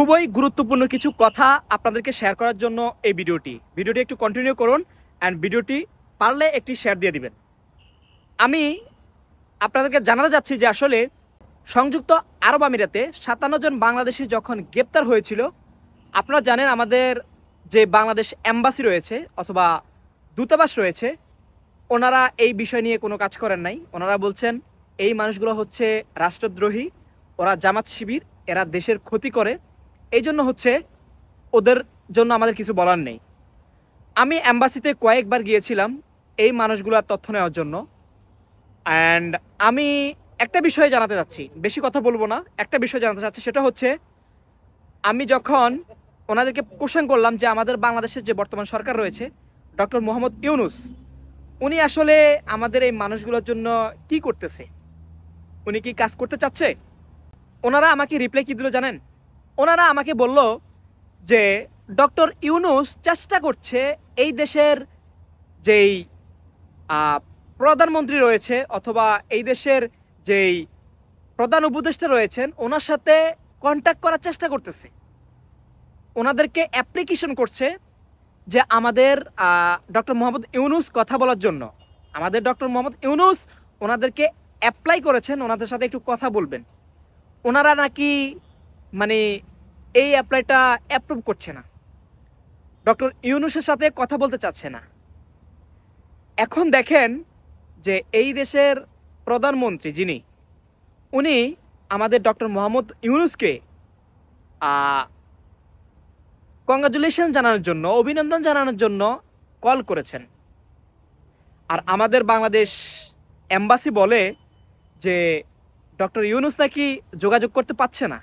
খুবই গুরুত্বপূর্ণ কিছু কথা আপনাদেরকে শেয়ার করার জন্য এই ভিডিওটি। ভিডিওটি একটু কন্টিনিউ করুন অ্যান্ড ভিডিওটি পারলে একটি শেয়ার দিয়ে দিবেন। আমি আপনাদেরকে জানাতে যাচ্ছি যে আসলে সংযুক্ত আরব আমিরাতে সাতান্ন জন বাংলাদেশি যখন গ্রেপ্তার হয়েছিল, আপনারা জানেন আমাদের যে বাংলাদেশ অ্যাম্বাসি রয়েছে অথবা দূতাবাস রয়েছে, ওনারা এই বিষয় নিয়ে কোনো কাজ করেন নাই। ওনারা বলছেন, এই মানুষগুলো হচ্ছে রাষ্ট্রদ্রোহী, ওরা জামাত শিবির, এরা দেশের ক্ষতি করে। এই জন্য হচ্ছে ওদের জন্য আমাদের কিছু বলার নেই। আমি অ্যাম্বাসিতে কয়েকবার গিয়েছিলাম এই মানুষগুলোর তথ্য নেওয়ার জন্য। অ্যান্ড আমি একটা বিষয়ে জানাতে চাচ্ছি, বেশি কথা বলব না, একটা বিষয় জানাতে চাচ্ছি, সেটা হচ্ছে আমি যখন ওনাদেরকে কোশ্চেন করলাম যে আমাদের বাংলাদেশের যে বর্তমান সরকার রয়েছে, ডক্টর মোহাম্মদ ইউনুস, উনি আসলে আমাদের এই মানুষগুলোর জন্য কি করতেছে? উনি কি কাজ করতে চাচ্ছে? ওনারা আমাকে রিপ্লাই কি দিল জানেন? ওনারা আমাকে বলল যে, ডক্টর ইউনুস চেষ্টা করছে এই দেশের যেই প্রধানমন্ত্রী রয়েছে অথবা এই দেশের যেই প্রধান উপদেষ্টা রয়েছেন, ওনার সাথে কন্ট্যাক্ট করার চেষ্টা করতেছে। ওনাদেরকে অ্যাপ্লিকেশন করছে যে আমাদের ডক্টর মোহাম্মদ ইউনুস কথা বলার জন্য। আমাদের ডক্টর মোহাম্মদ ইউনুস ওনাদেরকে অ্যাপ্লাই করেছেন, ওনাদের সাথে একটু কথা বলবেন। ওনারা নাকি মানে এই অ্যাপ্লাইটা অ্যাপ্রুভ করছে না। ডক্টর ইউনুসের সাথে কথা বলতে চাচ্ছে না। এখন দেখেন যে এই দেশের প্রধানমন্ত্রী যিনি, উনি আমাদের ডক্টর মোহাম্মদ ইউনুসকে কংগ্রাচুলেশন জানানোর জন্য, অভিনন্দন জানানোর জন্য কল করেছেন। আর আমাদের বাংলাদেশ এম্বাসি বলে যে ডক্টর ইউনুস নাকি যোগাযোগ করতে পারছে না।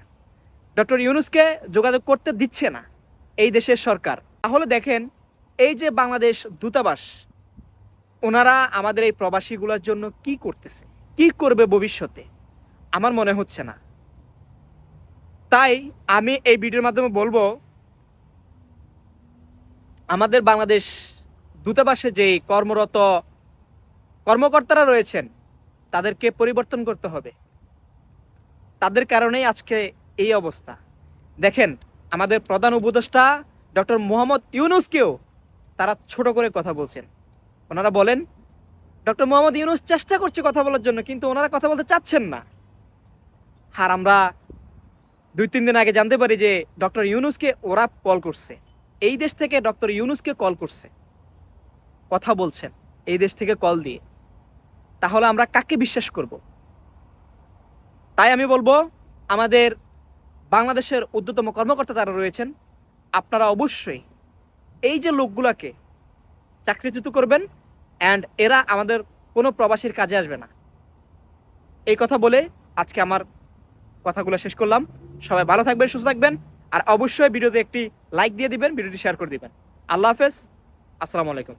ডক্টর ইউনুসকে যোগাযোগ করতে দিচ্ছে না এই দেশের সরকার। তাহলে দেখেন, এই যে বাংলাদেশ দূতাবাস, ওনারা আমাদের এই প্রবাসীগুলোর জন্য কি করতেছে, কি করবে ভবিষ্যতে, আমার মনে হচ্ছে না। তাই আমি এই ভিডিওর মাধ্যমে বলব, আমাদের বাংলাদেশ দূতাবাসে যে কর্মরত কর্মকর্তারা রয়েছেন, তাদেরকে পরিবর্তন করতে হবে। তাদের কারণেই আজকে এই অবস্থা। দেখেন, আমাদের প্রধান উপদেষ্টা ডক্টর মোহাম্মদ ইউনুসকেও তারা ছোট করে কথা বলছেন। ওনারা বলেন, ডক্টর মোহাম্মদ ইউনুস চেষ্টা করছে কথা বলার জন্য, কিন্তু ওনারা কথা বলতে চাচ্ছেন না। আর আমরা দুই, তিন দিন আগে জানতে পারি যে ডক্টর ইউনুসকে ওরা কল করছে। এই দেশ থেকে ডক্টর ইউনুসকে কল করছে। কথা বলছেন, এই দেশ থেকে কল দিয়ে। তাহলে আমরা কাকে বিশ্বাস করব? তাই আমি বলব, আমাদের বাংলাদেশের ঊর্ধ্বতম কর্মকর্তা যারা রয়েছেন। আপনারা অবশ্যই এই যে লোকগুলাকে চাকরিচ্যুত করবেন অ্যান্ড এরা আমাদের কোনো প্রবাসীর কাজে আসবে না। এই কথা বলে আজকে আমার কথাগুলো শেষ করলাম। সবাই ভালো থাকবেন, সুস্থ থাকবেন আর অবশ্যই ভিডিওতে একটি লাইক দিয়ে দিবেন, ভিডিওটি শেয়ার করে দিবেন। আল্লাহ হাফেজ, আসসালামু আলাইকুম।